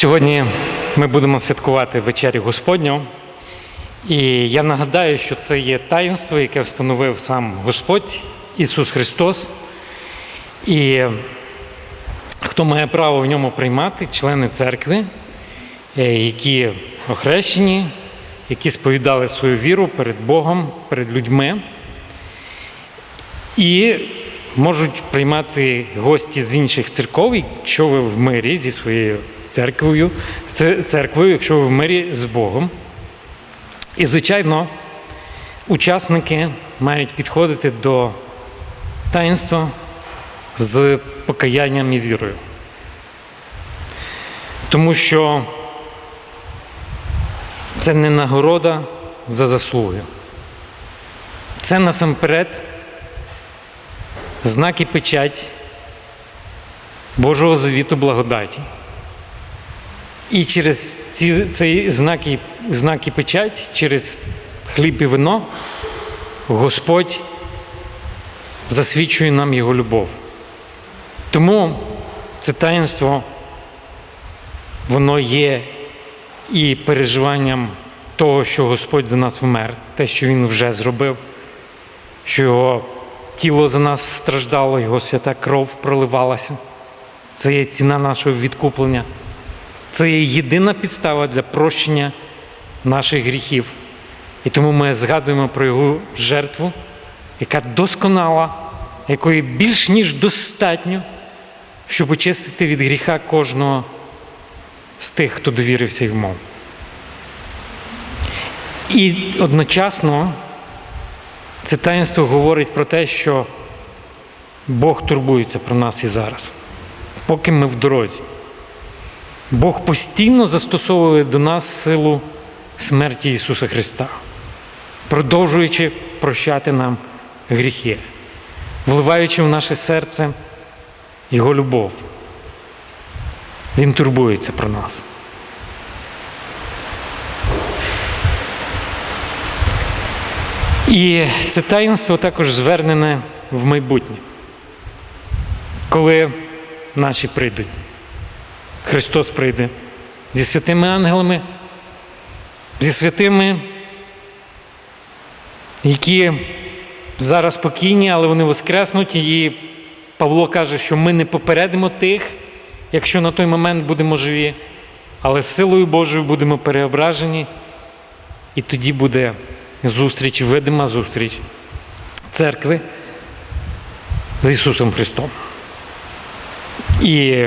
Сьогодні ми будемо святкувати вечерю Господню. І я нагадаю, що це є таїнство, яке встановив сам Господь Ісус Христос. І хто має право в ньому приймати, члени церкви, е, які охрещені, які сповідали свою віру перед Богом, перед людьми. І можуть приймати гості з інших церков, якщо ви в мирі зі своєю церквою, церквою, якщо ви в мирі з Богом. І, звичайно, учасники мають підходити до таїнства з покаянням і вірою. Тому що це не нагорода за заслуги. Це насамперед знак і печать Божого завіту благодаті. І через ці, цей знак і, знак і печать, через хліб і вино, Господь засвідчує нам Його любов. Тому це таїнство, воно є і переживанням того, що Господь за нас вмер, те, що Він вже зробив, що Його тіло за нас страждало, Його свята кров проливалася. Це є ціна нашого відкуплення. Це є єдина підстава для прощення наших гріхів. І тому ми згадуємо про його жертву, яка досконала, якої більш ніж достатньо, щоб очистити від гріха кожного з тих, хто довірився йому. І одночасно це таїнство говорить про те, що Бог турбується про нас і зараз, поки ми в дорозі. Бог постійно застосовує до нас силу смерті Ісуса Христа, продовжуючи прощати нам гріхи, вливаючи в наше серце Його любов. Він турбується про нас. І це таїнство також звернене в майбутнє, коли наші прийдуть. Христос прийде зі святими ангелами, зі святими, які зараз покійні, але вони воскреснуть. І Павло каже, що ми не попередимо тих, якщо на той момент будемо живі, але силою Божою будемо переображені, і тоді буде зустріч, видима зустріч церкви з Ісусом Христом. І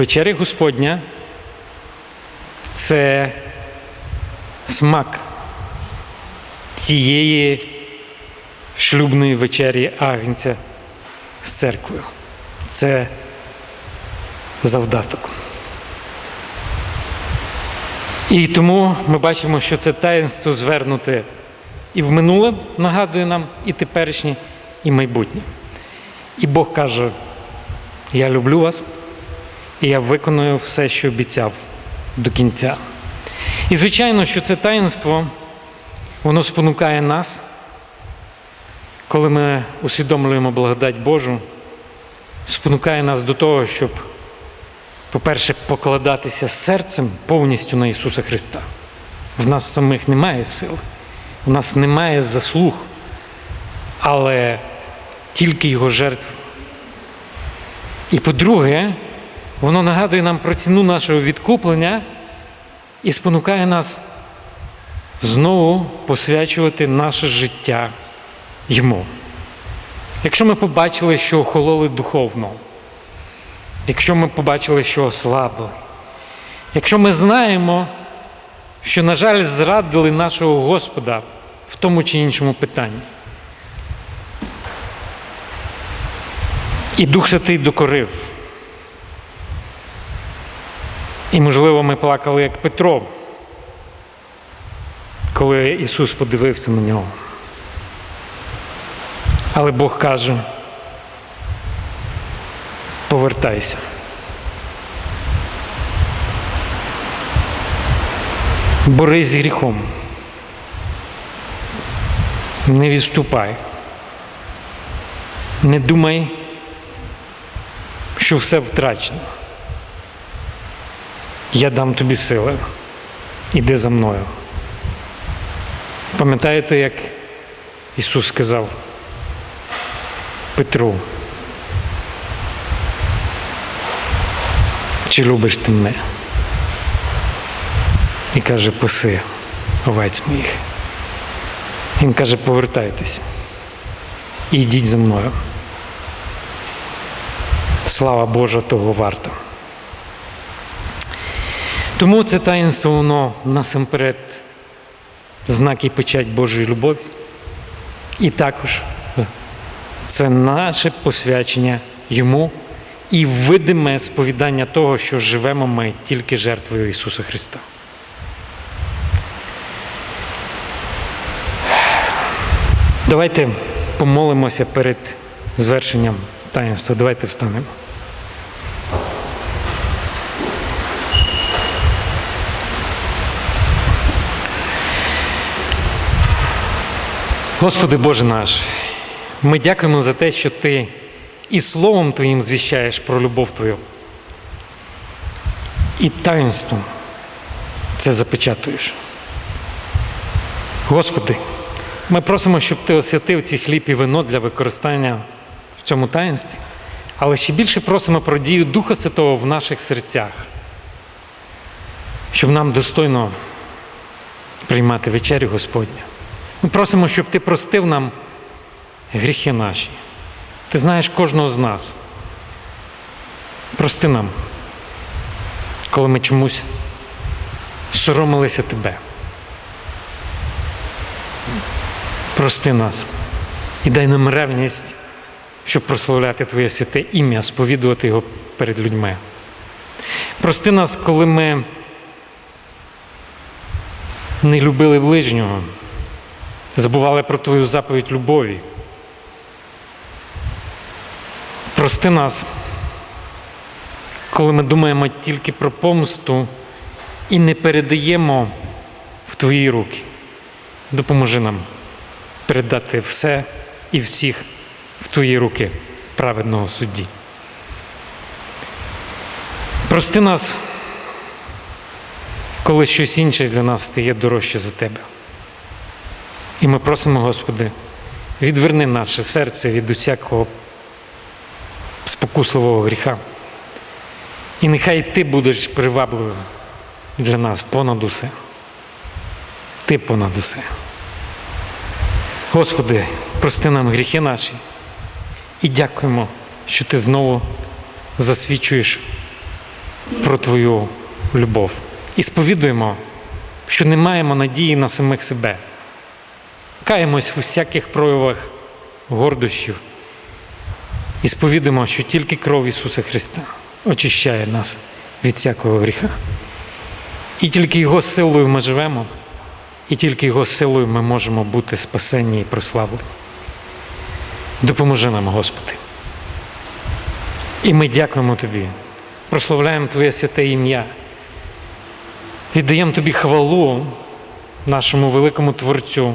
вечеря Господня це смак тієї шлюбної вечері Агнця з церквою. Це завдаток. І тому ми бачимо, що це таїнство звернуте і в минуле нагадує нам, і теперішнє, і майбутнє. І Бог каже: Я люблю вас, і я виконую все, що обіцяв до кінця. І звичайно, що це таїнство, воно спонукає нас, коли ми усвідомлюємо благодать Божу, спонукає нас до того, щоб, по-перше, покладатися серцем повністю на Ісуса Христа. В нас самих немає сили, в нас немає заслуг, але тільки Його жертв. І по-друге, воно нагадує нам про ціну нашого відкуплення і спонукає нас знову посвячувати наше життя йому. Якщо ми побачили, що охололи духовно, якщо ми побачили, що ослабли, якщо ми знаємо, що, на жаль, зрадили нашого Господа в тому чи іншому питанні. І Дух Святий докорив. І, можливо, ми плакали як Петро, коли Ісус подивився на нього. Але Бог каже, повертайся. Борись з гріхом. Не відступай. Не думай, що все втрачено. Я дам тобі сили. Іди за мною. Пам'ятаєте, як Ісус сказав Петру, чи любиш ти мене? І каже, паси овець моїх. Він каже, повертайтесь і йдіть за мною. Слава Божа того варта. Тому це таїнство, воно насамперед знак і печать Божої любові. І також це наше посвячення Йому і видиме сповідання того, що живемо ми тільки жертвою Ісуса Христа. Давайте помолимося перед звершенням таїнства. Давайте встанемо. Господи Боже наш, ми дякуємо за те, що Ти і Словом Твоїм звіщаєш про любов Твою. І таїнством це запечатуєш. Господи, ми просимо, щоб Ти освятив ці хліб і вино для використання в цьому таїнстві, але ще більше просимо про дію Духа Святого в наших серцях, щоб нам достойно приймати вечерю Господню. Ми просимо, щоб Ти простив нам гріхи наші. Ти знаєш кожного з нас. Прости нам, коли ми чомусь соромилися Тебе. Прости нас і дай нам ревність, щоб прославляти Твоє святе ім'я, сповідувати його перед людьми. Прости нас, коли ми не любили ближнього, забували про Твою заповідь любові. Прости нас, коли ми думаємо тільки про помсту і не передаємо в Твої руки. Допоможи нам передати все і всіх в Твої руки праведного судді. Прости нас, коли щось інше для нас стає дорожче за Тебе. І ми просимо, Господи, відверни наше серце від усякого спокусливого гріха. І нехай Ти будеш привабливим для нас понад усе. Ти понад усе. Господи, прости нам гріхи наші і дякуємо, що Ти знову засвідчуєш про Твою любов. І сповідуємо, що не маємо надії на самих себе. Каємось у всяких проявах гордощів і сповідуємо, що тільки кров Ісуса Христа очищає нас від всякого гріха. І тільки Його силою ми живемо, і тільки Його силою ми можемо бути спасенні і прославлені. Допоможи нам, Господи. І ми дякуємо Тобі, прославляємо Твоє святе ім'я, віддаємо Тобі хвалу нашому великому Творцю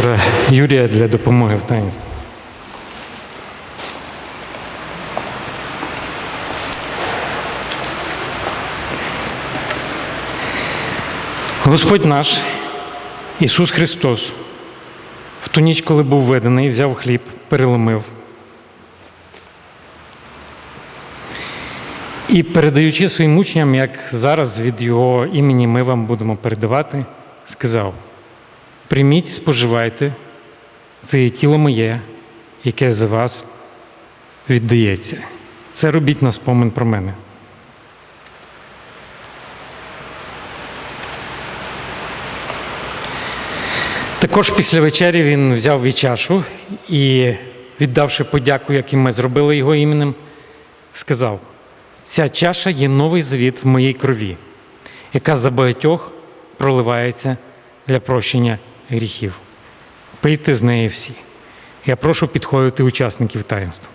Про Юрія для допомоги в таїнстві. Господь наш, Ісус Христос, в ту ніч, коли був введений, взяв хліб, переломив. І передаючи своїм учням, як зараз від Його імені ми вам будемо передавати, сказав: прийміть, споживайте, це є тіло моє, яке за вас віддається. Це робіть на спомин про мене. Також після вечері він взяв і чашу і, віддавши подяку, як і ми зробили його іменем, сказав: ця чаша є новий завіт в моїй крові, яка за багатьох проливається для прощення гріхів. Пийте з неї всі. Я прошу підходити учасників таїнства.